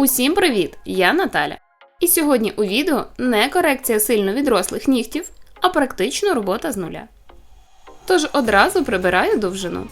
Усім привіт! Я Наталя. І сьогодні у відео не корекція сильно відрослих нігтів, а практично робота з нуля. Тож одразу прибираю довжину.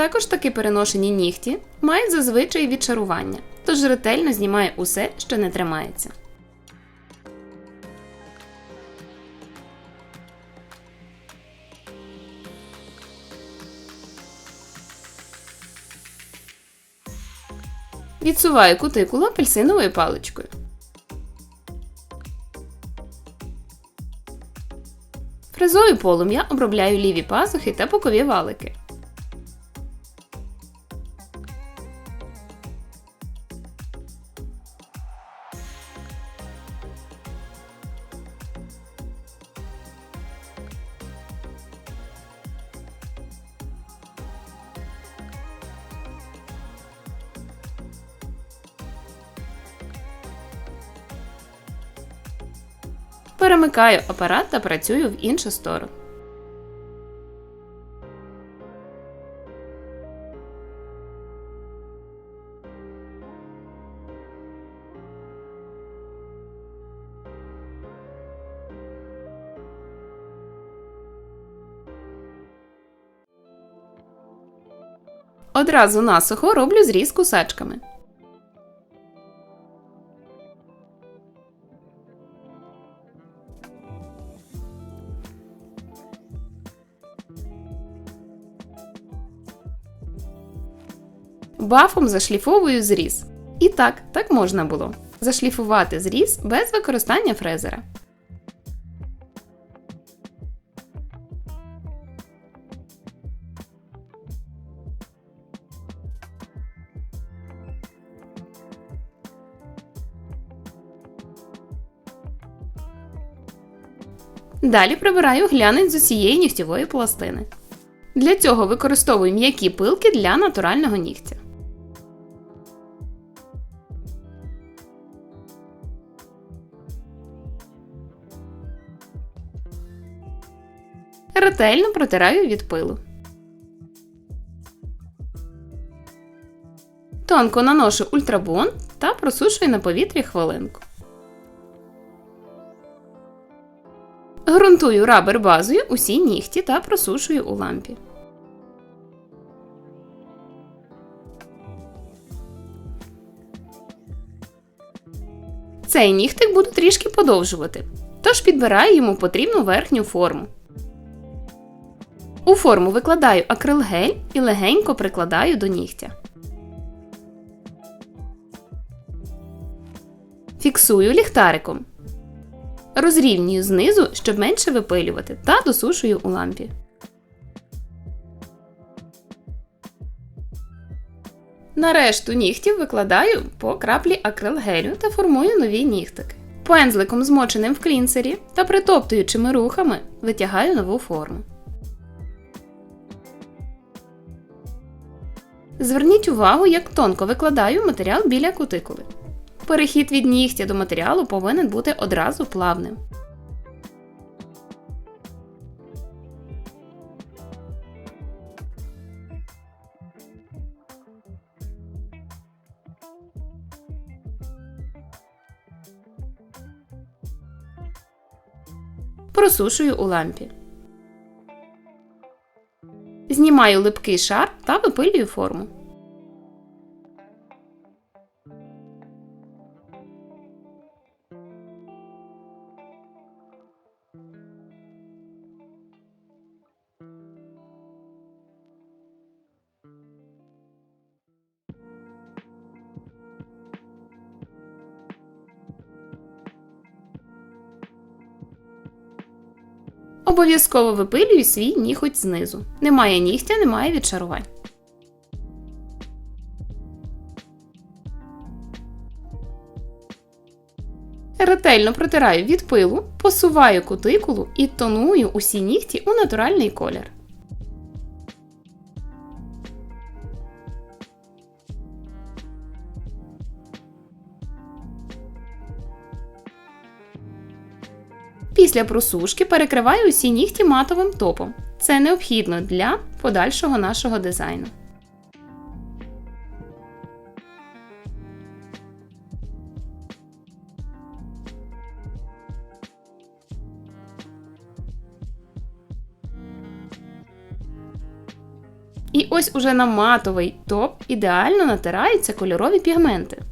Також таки переношені нігті мають зазвичай відшарування, тож ретельно знімаю усе, що не тримається. Відсуваю кутикулу апельсиновою паличкою. Фрезою полум'я обробляю ліві пазухи та бокові валики. Перемикаю апарат та працюю в іншу сторону. Одразу насухо роблю зріз кусачками. Бафом зашліфовую зріз. І так, так можна було. Зашліфувати зріз без використання фрезера. Далі прибираю глянець з усієї нігтєвої пластини. Для цього використовую м'які пилки для натурального нігтя. Ретельно протираю від пилу. Тонко наношу ультрабон та просушую на повітрі хвилинку. Грунтую рабер базою усі нігті та просушую у лампі. Цей нігтик буду трішки подовжувати, тож підбираю йому потрібну верхню форму. У форму викладаю акрилгель і легенько прикладаю до нігтя. Фіксую ліхтариком. Розрівнюю знизу, щоб менше випилювати, та досушую у лампі. На решту нігтів викладаю по краплі акрилгелю та формую нові нігтики. Пензликом, змоченим в клінсері та притоптуючими рухами витягаю нову форму. Зверніть увагу, як тонко викладаю матеріал біля кутикули. Перехід від нігтя до матеріалу повинен бути одразу плавним. Просушую у лампі. Знімаю липкий шар та випилюю форму. Обов'язково випилюю свій ніготь знизу. Немає нігтя, немає відшарувань. Ретельно протираю від пилу, посуваю кутикулу і тоную усі нігті у натуральний колір. Після просушки перекриваю усі нігті матовим топом. Це необхідно для подальшого нашого дизайну. І ось уже на матовий топ ідеально натираються кольорові пігменти.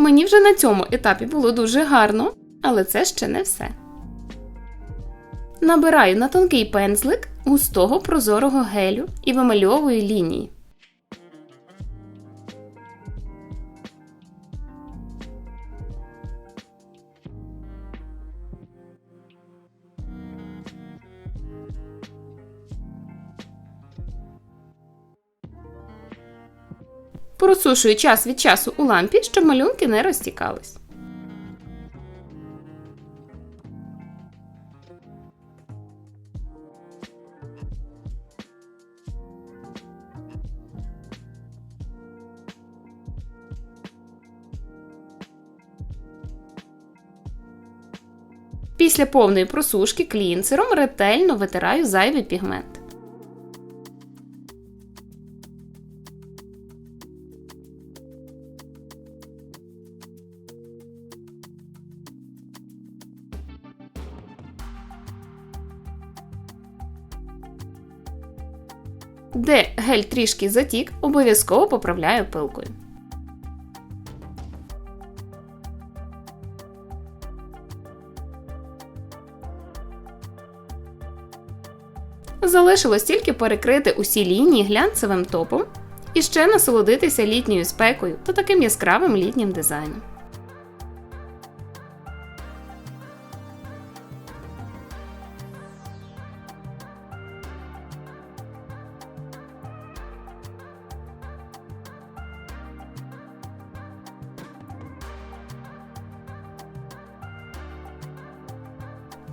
Мені вже на цьому етапі було дуже гарно, але це ще не все. Набираю на тонкий пензлик густого прозорого гелю і вимальовую лінії. Просушую час від часу у лампі, щоб малюнки не розтікались. Після повної просушки клінцером ретельно витираю зайвий пігмент. Де гель трішки затік, обов'язково поправляю пилкою. Залишилось тільки перекрити усі лінії глянцевим топом і ще насолодитися літньою спекою та таким яскравим літнім дизайном.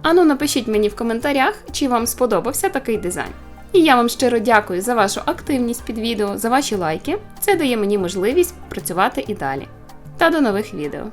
Ану, напишіть мені в коментарях, чи вам сподобався такий дизайн. І я вам щиро дякую за вашу активність під відео, за ваші лайки. Це дає мені можливість працювати і далі. Та до нових відео!